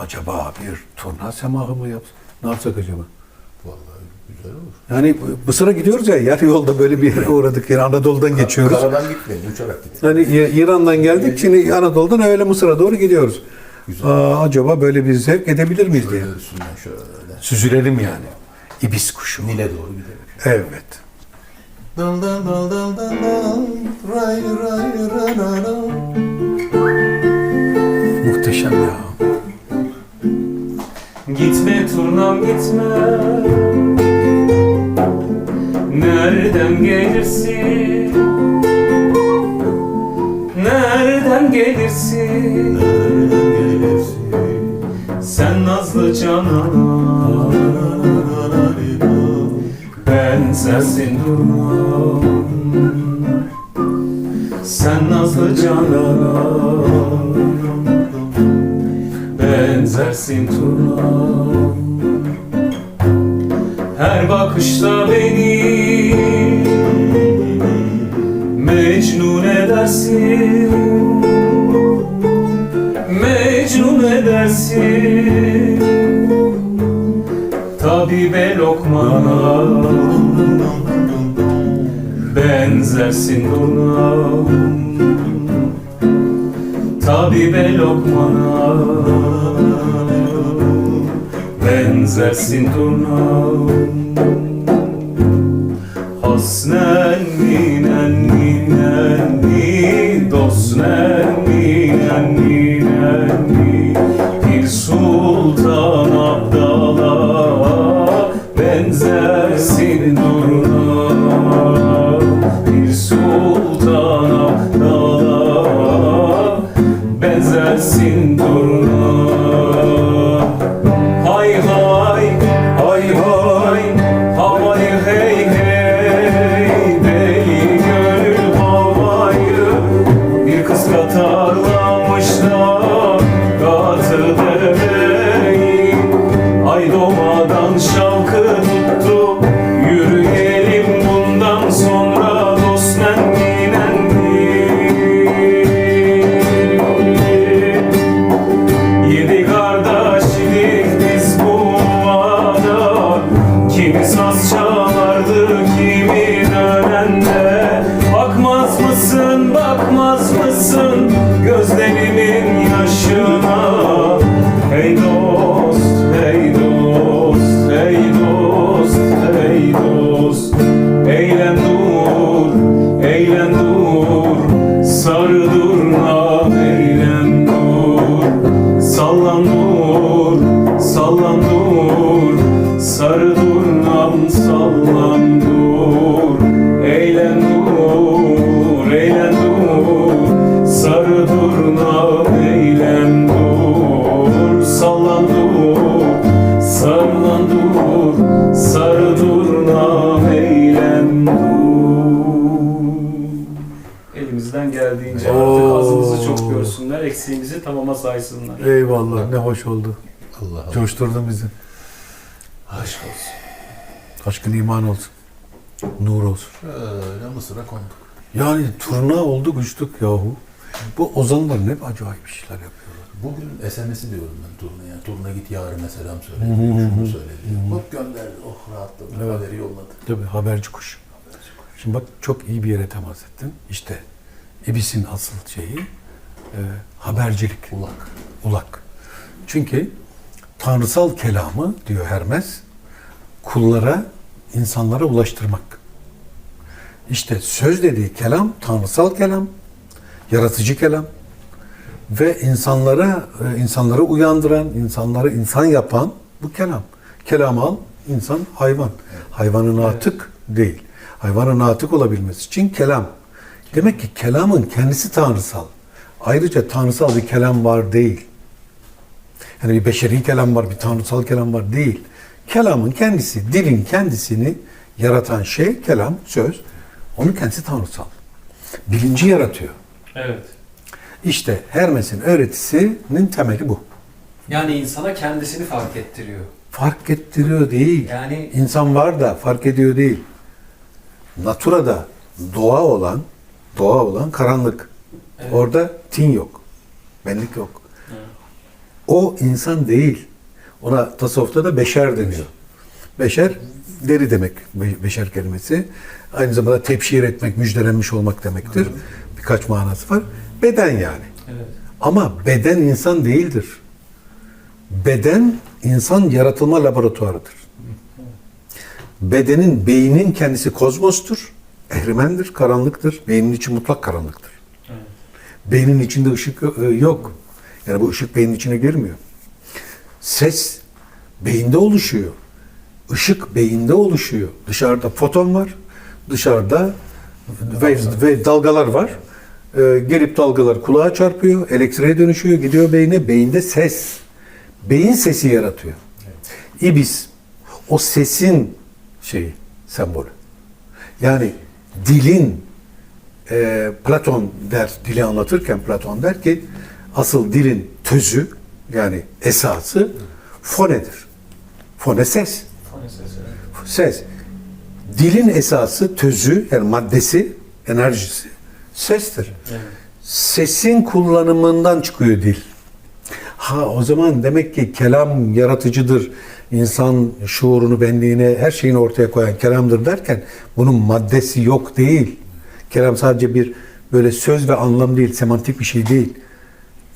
acaba bir turna semahı mı yapsak? Ne yapsak acaba? Vallahi güzel olur. Yani Mısır'a gidiyoruz ya, yarı yolda böyle bir yere uğradık. Yani Anadolu'dan geçiyoruz. Karadan gitmeyin, uçarak gidin. Yani İran'dan geldik, şimdi Anadolu'dan öyle Mısır'a doğru gidiyoruz. Güzel. Aa, acaba böyle bir zevk edebilir miyiz diye. Şöyle üstünden şöyle. Süzülelim yani. İbis kuşu. Nil'e doğru gidelim. Evet. Dal dal dal dal dal dal, ray ray ra ra ra. Muhteşem ya. Gitme turnam gitme. Nereden gelirsin? Nereden gelirsin? Nereden gelirsin? Sen nazlı canana. Ben sensin durmam Sen nazlı canana Benzersin turnam Her bakışta beni Mecnun edersin. Mecnun edersin. Tabibe lokmana Benzersin durnam Tabibe lokmana Benzersin durnam Hasnen minen minen Benzersin durna Azımızı çok görsünler, eksiğimizi tamama saysınlar. Eyvallah ne hoş oldu. Allah Allah. Coşturdun bizi. Aşk olsun. Aşkın iman olsun. Nur olsun. Şöyle Mısır'a konduk. Yani turna olduk uçtuk yahu. Bu ozanlar ne acayip işler yapıyorlar. Bugün SMS'i diyorum ben turnaya. Turna git yarına selam söyle. Şunu söyledi. Hop gönderdi. Oh rahatladım. Evet. Haberi yolladı. Tabii haberci kuş. Şimdi bak çok iyi bir yere temas ettin. İşte İbis'in asıl şeyi e, habercilik, Ulak. ulak. Çünkü tanrısal kelamı diyor Hermes kullara, insanlara ulaştırmak. İşte söz dediği kelam tanrısal kelam, yaratıcı kelam ve insanlara e, insanları uyandıran, insanları insan yapan bu kelam. Kelam al, insan hayvan. Hayvanın atık değil. Hayvanın atık olabilmesi için kelam. Demek ki kelamın kendisi tanrısal. Ayrıca tanrısal bir kelam var değil. Yani bir beşeri kelam var, bir tanrısal kelam var değil. Kelamın kendisi, dilin kendisini yaratan şey kelam, söz. Onun kendisi tanrısal. Bilinci yaratıyor. Evet. İşte Hermes'in öğretisinin temeli bu. Yani insana kendisini fark ettiriyor. Fark ettiriyor değil. Yani İnsan var da fark ediyor değil. Naturada doğa olan, doğa olan karanlık. Evet. Orada tin yok. Benlik yok. Evet. O insan değil. Ona tasavvufta da beşer deniyor. Beşer deri demek be- beşer kelimesi. Aynı zamanda tebşir etmek, müjdelenmiş olmak demektir. Birkaç manası var. Beden yani. Evet. Ama beden insan değildir. Beden insan yaratılma laboratuvarıdır. Bedenin, beynin kendisi kozmostur. Ehrimendir, karanlıktır. Beynin içi mutlak karanlıktır. Evet. Beynin içinde ışık e, yok. Yani bu ışık beynin içine girmiyor. Ses beyinde oluşuyor. Işık beyinde oluşuyor. Dışarıda foton var. Dışarıda ve, ve dalgalar var. Ee, gelip dalgalar kulağa çarpıyor. Elektriğe dönüşüyor. Gidiyor beyne. Beyinde ses. Beyin sesi yaratıyor. İbis o sesin şeyi, sembolü. Yani dilin e, Platon der, dili anlatırken Platon der ki asıl dilin tözü yani esası fonedir. Fone ses. Fone sesi. evet. Ses. Dilin esası, tözü, yani maddesi, enerjisi sestir. Evet. Sesin kullanımından çıkıyor dil. Ha o zaman demek ki kelam yaratıcıdır. İnsan şuurunu, benliğine, her şeyini ortaya koyan kelamdır derken bunun maddesi yok değil. Kelam sadece bir böyle söz ve anlam değil, semantik bir şey değil.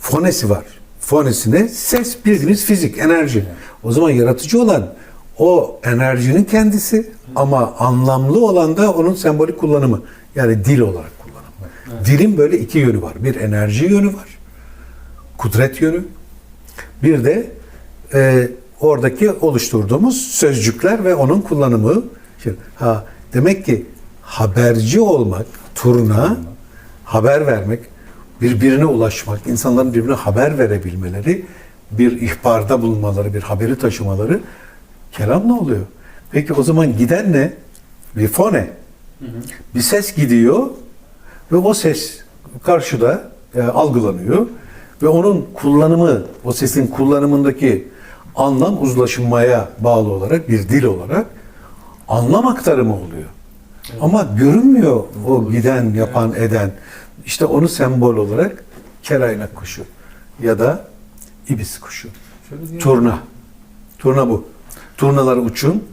Fonesi var. Fonesine ses, bildiğiniz fizik, enerji. O zaman yaratıcı olan o enerjinin kendisi ama anlamlı olan da onun sembolik kullanımı. Yani dil olarak kullanımı. Dilin böyle iki yönü var. Bir enerji yönü var. Kudret yönü. Bir de e, oradaki oluşturduğumuz sözcükler ve onun kullanımı. Şimdi, ha, demek ki haberci olmak, turna, haber vermek, birbirine ulaşmak, insanların birbirine haber verebilmeleri, bir ihbarda bulunmaları, bir haberi taşımaları kelamla oluyor. Peki o zaman giden ne? Bir fone. Bir ses gidiyor ve o ses karşıda e, algılanıyor ve onun kullanımı, o sesin kullanımındaki anlam uzlaşmaya bağlı olarak bir dil olarak anlam aktarımı oluyor. Ama görünmüyor o giden, yapan, eden. İşte onu sembol olarak kelaynak kuşu ya da ibis kuşu. Turna. Turna bu. Turnalar uçun,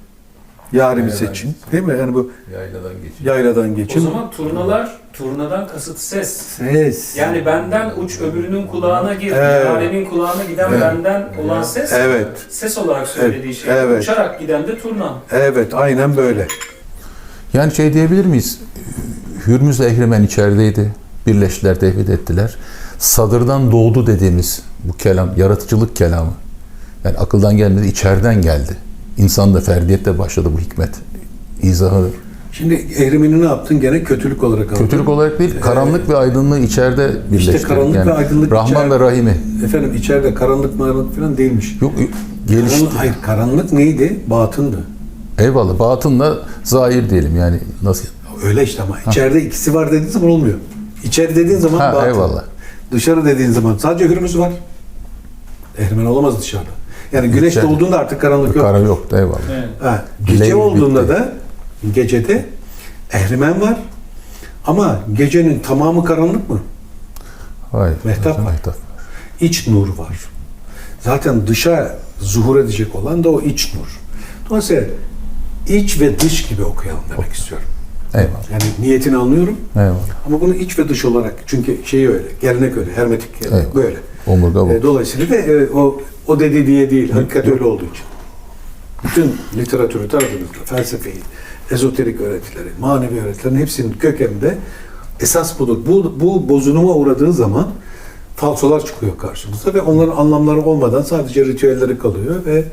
yarimi Yayladan seçin. geçin. Değil mi? Yani bu Yayladan geçiyor. yayladan O geçin. zaman turnalar, turnadan kasıt ses. Ses. Yani benden uç öbürünün kulağına gir, Evet. yaremin kulağına giden Evet. benden olan ses. Evet. Ses olarak söylediği şey. Evet. Uçarak giden de turna. Evet, aynen böyle. Yani şey diyebilir miyiz? Hürmüz Ehrimen içerideydi. Birleştiler, tevhid ettiler. Sadırdan doğdu dediğimiz bu kelam, yaratıcılık kelamı. Yani akıldan gelmedi, içeriden geldi. İnsan da ferdiyette başladı bu hikmet. İzahıdır. Şimdi ehrimini ne yaptın? Gene kötülük olarak aldın. Kötülük olarak değil, karanlık ve aydınlığı içeride birleştirdi. karanlık yani ve aydınlık Rahman içeride. ve Rahim'i. Efendim içeride karanlık mağaranlık falan değilmiş. Yok gelişti. Karanlık, hayır, karanlık neydi? Batındı. Eyvallah. Batınla zahir diyelim yani nasıl? Öyle işte ama içeride ikisi var dediğin zaman olmuyor. İçeri dediğin zaman Ha, batın. eyvallah. Dışarı dediğin zaman sadece hürmüz var. Ehrimen olamaz dışarıda. Yani güneş İçeride. doğduğunda artık karanlık yok. Kara yok eyvallah. Evet. Ha, gece Leyl olduğunda bitti. da gecede ehrimen var. Ama gecenin tamamı karanlık mı? Hayır. Mehtap var. Mehtap. İç nur var. Zaten dışa zuhur edecek olan da o iç nur. Dolayısıyla iç ve dış gibi okuyalım demek istiyorum. Eyvallah. Yani niyetini anlıyorum Eyvallah. ama bunu iç ve dış olarak çünkü şey öyle, gelenek öyle, hermetik gelenek Evet. böyle. Omurga bu. E, Dolayısıyla da e, o o dedi diye değil, hakikat öyle olduğu için. Bütün literatürü taradığınızda felsefeyi, ezoterik öğretileri, manevi öğretilerin hepsinin kökeninde esas budur. Bu, bu bozuluma uğradığı zaman falsolar çıkıyor karşımıza ve onların anlamları olmadan sadece ritüelleri kalıyor ve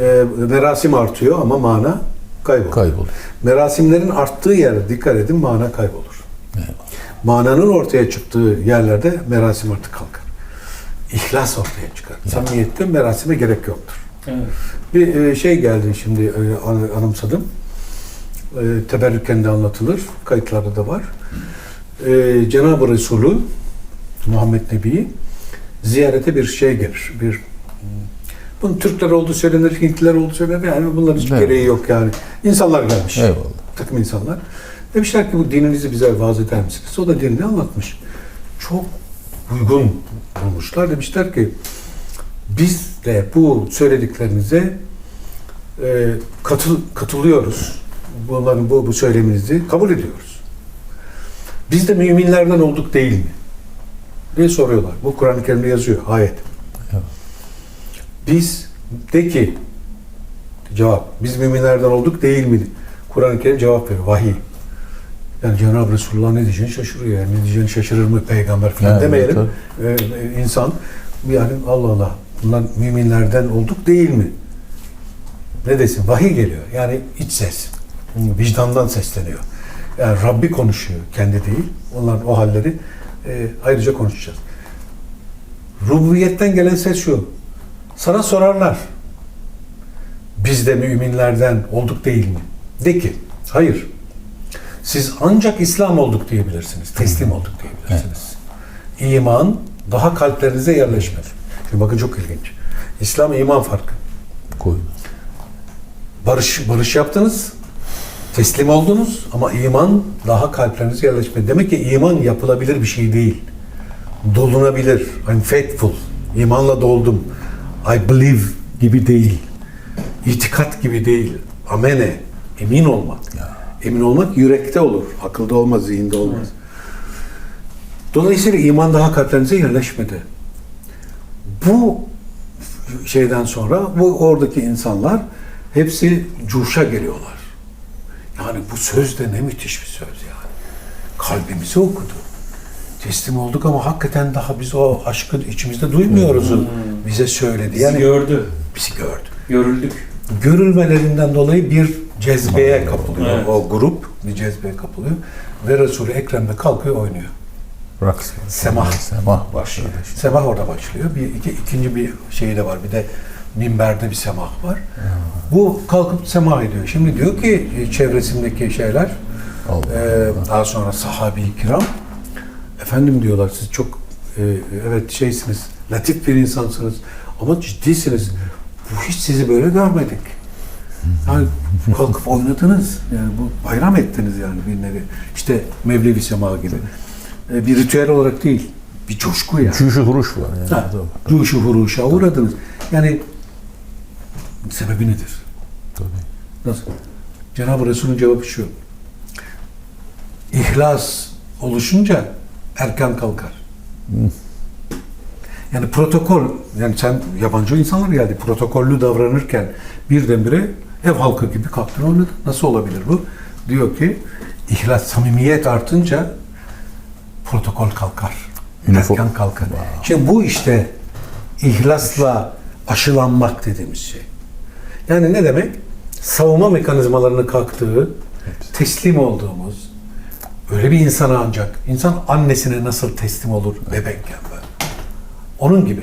e, merasim artıyor ama mana kayboluyor. Kayboluyor. Merasimlerin arttığı yere dikkat edin mana kaybolur. Mananın ortaya çıktığı yerlerde merasim artık kalkar. İhlas ortaya çıkar. Samimiyette merasime gerek yoktur. Evet. Bir e, şey geldi şimdi e, an- anımsadım. E, Teberrüken de anlatılır. Kayıtlarda da var. Cenab-ı Resulü Muhammed Nebi'yi ziyarete bir şey gelir. Bir bunun Türkler olduğu söylenir, Hintliler olduğu söylenir. Yani bunların hiç Evet. gereği yok yani. İnsanlar gelmiş Eyvallah. takım insanlar. Demişler ki bu dininizi bize vaaz eder misiniz? O da dinini anlatmış. Çok uygun bulmuşlar. Demişler ki Biz de bu söylediklerinize e, katıl, katılıyoruz. Bunların bu, bu söyleminizi kabul ediyoruz. Biz de müminlerden olduk değil mi? diye soruyorlar. Bu Kur'an-ı Kerim'de yazıyor ayet. Evet. Biz de ki cevap biz müminlerden olduk değil mi? Kur'an-ı Kerim cevap veriyor. Vahiy. Yani Cenab-ı Resulullah ne diyeceğini şaşırıyor. Yani ne diyeceğini şaşırır mı peygamber falan Evet, demeyelim. tabii. Ee, insan yani Allah Allah bunlar müminlerden olduk değil mi? Ne desin? Vahiy geliyor. Yani iç ses. Vicdandan sesleniyor. Yani Rabbi konuşuyor. Kendi değil. Onların o halleri e, ayrıca konuşacağız. Rububiyetten gelen ses şu. Sana sorarlar. Biz de müminlerden olduk değil mi? De ki, hayır. Siz ancak İslam olduk diyebilirsiniz. Teslim olduk diyebilirsiniz. İman daha kalplerinize yerleşmedi. Şimdi bakın çok ilginç. İslam iman farkı. Koyun. Barış barış yaptınız. Teslim oldunuz ama iman daha kalplerinize yerleşmedi. Demek ki iman yapılabilir bir şey değil. Dolunabilir. I'm faithful. İmanla doldum. I believe gibi değil. İtikat gibi değil. Amene. Emin olmak. Emin olmak yürekte olur. Akılda olmaz, zihinde olmaz. Dolayısıyla iman daha kalplerinize yerleşmedi. Bu şeyden sonra bu oradaki insanlar hepsi cuşa geliyorlar. Yani bu söz de ne müthiş bir söz yani. Kalbimizi okudu. Teslim olduk ama hakikaten daha biz o aşkı içimizde duymuyoruz. Bize söyledi. Bizi Yani gördü. bizi gördü. Görüldük. Görülmelerinden dolayı bir cezbeye kapılıyor. Evet. O grup bir cezbeye kapılıyor. Ve Resul-i Ekrem de kalkıyor oynuyor. Raks. Semah. Semah başlıyor. Semah orada başlıyor. Bir iki, ikinci bir şey de var. Bir de minberde bir semah var. Bu kalkıp semah ediyor. Şimdi diyor ki e, çevresindeki şeyler Allah e, daha sonra sahabi kiram efendim diyorlar siz çok e, evet şeysiniz latif bir insansınız ama ciddisiniz. Bu hiç sizi böyle görmedik. Yani kalkıp oynadınız. Yani bu bayram ettiniz yani bir nevi. İşte Mevlevi Sema gibi. E, bir ritüel olarak değil. Bir coşku yani. Cüşü huruş var yani. Ha, Ruşu huruşa uğradınız. Yani sebebi nedir? Tabii. Nasıl? Cenab-ı Resul'ün cevabı şu. İhlas oluşunca erken kalkar. Yani protokol, yani sen yabancı insanlar geldi, protokollü davranırken birdenbire ev halkı gibi kalktın oynadın. Nasıl olabilir bu? Diyor ki, ihlas, samimiyet artınca protokol kalkar. Üniform- kalkar. Şimdi bu işte ihlasla aşılanmak dediğimiz şey. Yani ne demek? Savunma mekanizmalarının kalktığı, teslim olduğumuz, öyle bir insana ancak, insan annesine nasıl teslim olur bebekken böyle. Onun gibi.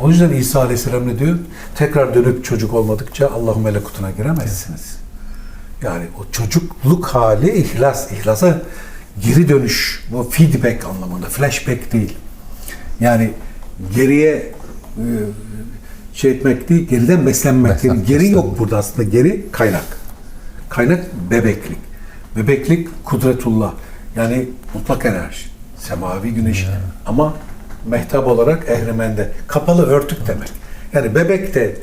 O yüzden İsa Aleyhisselam ne diyor? Tekrar dönüp çocuk olmadıkça Allah'ın melekutuna giremezsiniz. Yani o çocukluk hali ihlas. İhlasa geri dönüş. Bu feedback anlamında. Flashback değil. Yani geriye e, şey etmek değil, geriden beslenmek. Beslenmek, geri yok beslenmek. burada aslında. Geri kaynak. Kaynak bebeklik. Bebeklik kudretullah. Yani mutlak enerji. Semavi güneş. Ama mehtap olarak ehremende. Kapalı örtük demek. Yani bebek de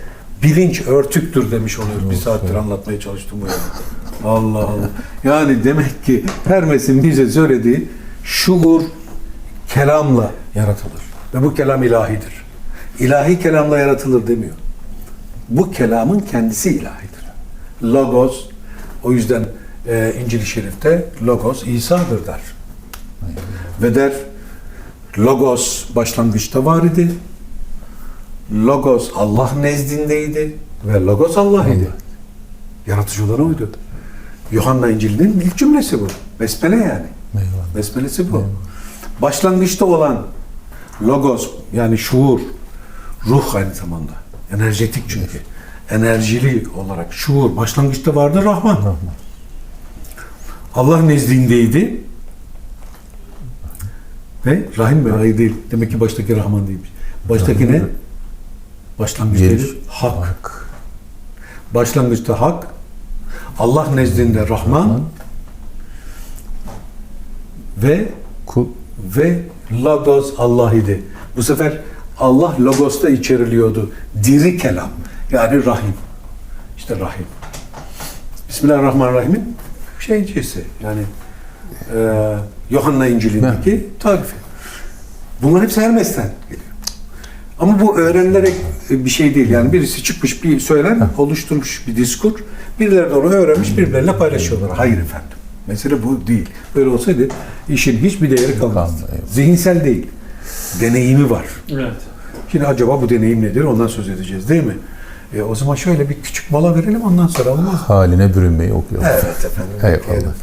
bilinç örtüktür demiş oluyoruz. Bir saattir anlatmaya çalıştım bu yana. Allah Allah. Yani demek ki Hermes'in bize söylediği şuur kelamla yaratılır. Ve bu kelam ilahidir. İlahi kelamla yaratılır demiyor. Bu kelamın kendisi ilahidir. Logos, o yüzden e, İncil-i Şerif'te Logos İsa'dır der. Ve der Logos başlangıçta var idi. Logos Allah nezdindeydi ve Logos Allah idi. Yaratıcı olan oydu. Yuhanna İncil'inin ilk cümlesi bu. Besmele yani. Eyvallah. Besmelesi bu. Başlangıçta olan logos yani şuur, ruh aynı zamanda. Enerjetik çünkü. Enerjili olarak şuur başlangıçta vardı Rahman. Allah nezdindeydi. Ve Rahim mi? Hayır değil. Demek ki baştaki Rahman değilmiş. Baştaki ne? Başlangıçtaydı. Gelir. Hak. Hak. Başlangıçta hak. Allah nezdinde Rahman ve Kul. ve Logos Allah idi. Bu sefer Allah Logos'ta içeriliyordu. Diri kelam. Yani rahim. İşte rahim. Bismillahirrahmanirrahim'in şeycisi. Yani e, Yohanna İncil'indeki tarifi. Bunlar hepsi Hermes'ten geliyor. Ama bu öğrenilerek bir şey değil. Yani birisi çıkmış bir söylem, oluşturmuş bir diskur. Birileri de onu öğrenmiş, birbirlerine paylaşıyorlar. Hayır efendim. Mesele bu değil. Böyle olsaydı işin hiçbir değeri kalmazdı. Kalmaz, evet. Zihinsel değil. Deneyimi var. Evet. Şimdi acaba bu deneyim nedir? Ondan söz edeceğiz değil mi? E, o zaman şöyle bir küçük mola verelim ondan sonra olmaz mı? Haline bürünmeyi okuyalım. Evet efendim. Eyvallah.